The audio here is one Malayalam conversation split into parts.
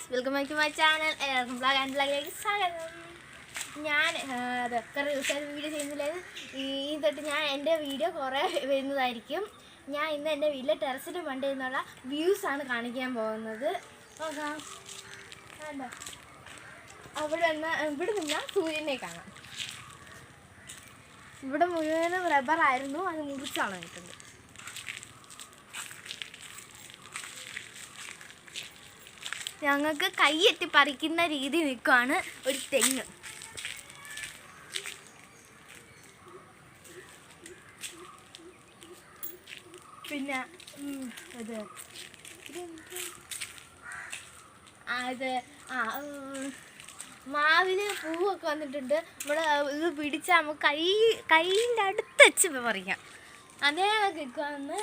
Guys welcome back to my channel എല്ലാവർക്കും ബ്ലോഗ് ആൻഡ് ബ്ലോഗിലേക്ക് സ്വാഗതം. ഞാൻ അതൊക്കെ ദിവസമായിട്ട് വീഡിയോ ചെയ്യുന്നില്ല? ഈ തൊട്ട് ഞാൻ എന്റെ വീഡിയോ കുറേ വരുന്നതായിരിക്കും. ഞാൻ ഇന്ന് എന്റെ വീട്ടിലെ ടെറസിന്റെ മണ്ടയിൽ നിന്നുള്ള വ്യൂസാണ് കാണിക്കാൻ പോകുന്നത്. നോക്കാം. അവിടെ നിന്ന് ഇവിടെ നിന്നാൽ സൂര്യനെ കാണാം. ഇവിടെ മുഴുവനും റബ്ബറായിരുന്നു അത് മുറിച്ചാണ് കിട്ടുന്നത് ഞങ്ങൾക്ക് കൈയെത്തി പറിക്കുന്ന രീതി നിൽക്കുവാണ് ഒരു തെങ്ങ്. പിന്നെ അത് അത് ആ പൂവൊക്കെ വന്നിട്ടുണ്ട്. നമ്മൾ ഇത് പിടിച്ചാൽ നമുക്ക് കൈ കൈയിന്റെ അടുത്ത് വെച്ച് പറിക്കാം. അതേ നിൽക്കുവാന്ന്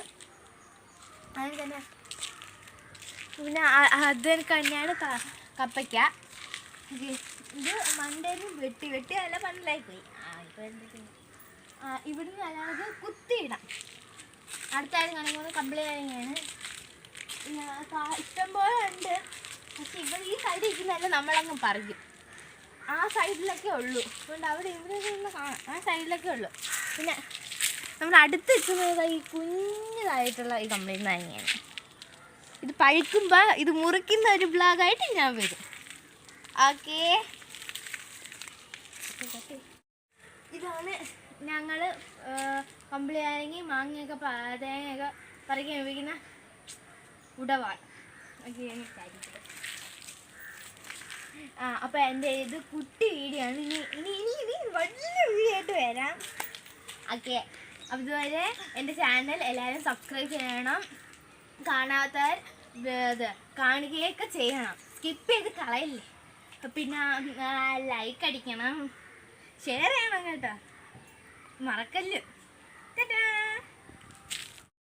അതിന് തന്നെ പിന്നെ അത് തന്നെയാണ് കപ്പയ്ക്ക. ഇത് മണ്ടേന്ന് വെട്ടി വെട്ടി അല്ല പണ്ടായി പോയി. ആ ഇപ്പൊ എന്തൊക്കെയാണ് ആ ഇവിടുന്ന് അല്ലാതെ കുത്തിയിടാം. അടുത്ത കാണുമ്പോൾ കമ്പിളിയാണ് ഇഷ്ടം പോലെ ഉണ്ട്. പക്ഷെ ഇവിടെ ഈ സൈഡിൽ ഇരിക്കുന്നതല്ല നമ്മളങ്ങ് പറയും ആ സൈഡിലൊക്കെ ഉള്ളൂ. അതുകൊണ്ട് അവിടെ ഇവിടെ നിന്ന് കാണാം. ആ സൈഡിലൊക്കെ ഉള്ളൂ. പിന്നെ നമ്മൾ അടുത്ത് വെക്കുന്നത് ഈ കുഞ്ഞതായിട്ടുള്ള ഈ കമ്പിളി നാരങ്ങയാണ് ഇത് പഴുക്കുമ്പോൾ ഇത് മുറിക്കുന്ന ഒരു ബ്ലോഗായിട്ട് ഞാൻ വരും. ഓക്കേ ഇതാണ് ഞങ്ങൾ കമ്പിളി ആണെങ്കിൽ മാങ്ങയൊക്കെ തേങ്ങയൊക്കെ പറിക്കാൻ ഉപയോഗിക്കുന്ന ഉടവാണ്. ആ അപ്പോൾ എന്റെ ഇത് കുട്ടി വീഡിയോ ഇനി ഇനി ഇനി ഇനി വലിയ വീഡിയോ വരാം. ഓക്കെ അപ്പോൾ ഇതുവരെ എന്റെ ചാനൽ എല്ലാവരും സബ്സ്ക്രൈബ് ചെയ്യണം. കാണാത്തവർ ഇത് കാണുകയൊക്കെ ചെയ്യണം. സ്കിപ്പ് ചെയ്ത് കളയില്ലേ? പിന്നെ ലൈക്ക് അടിക്കണം. ഷെയർ ചെയ്യണം കേട്ടോ. മറക്കല്ല്.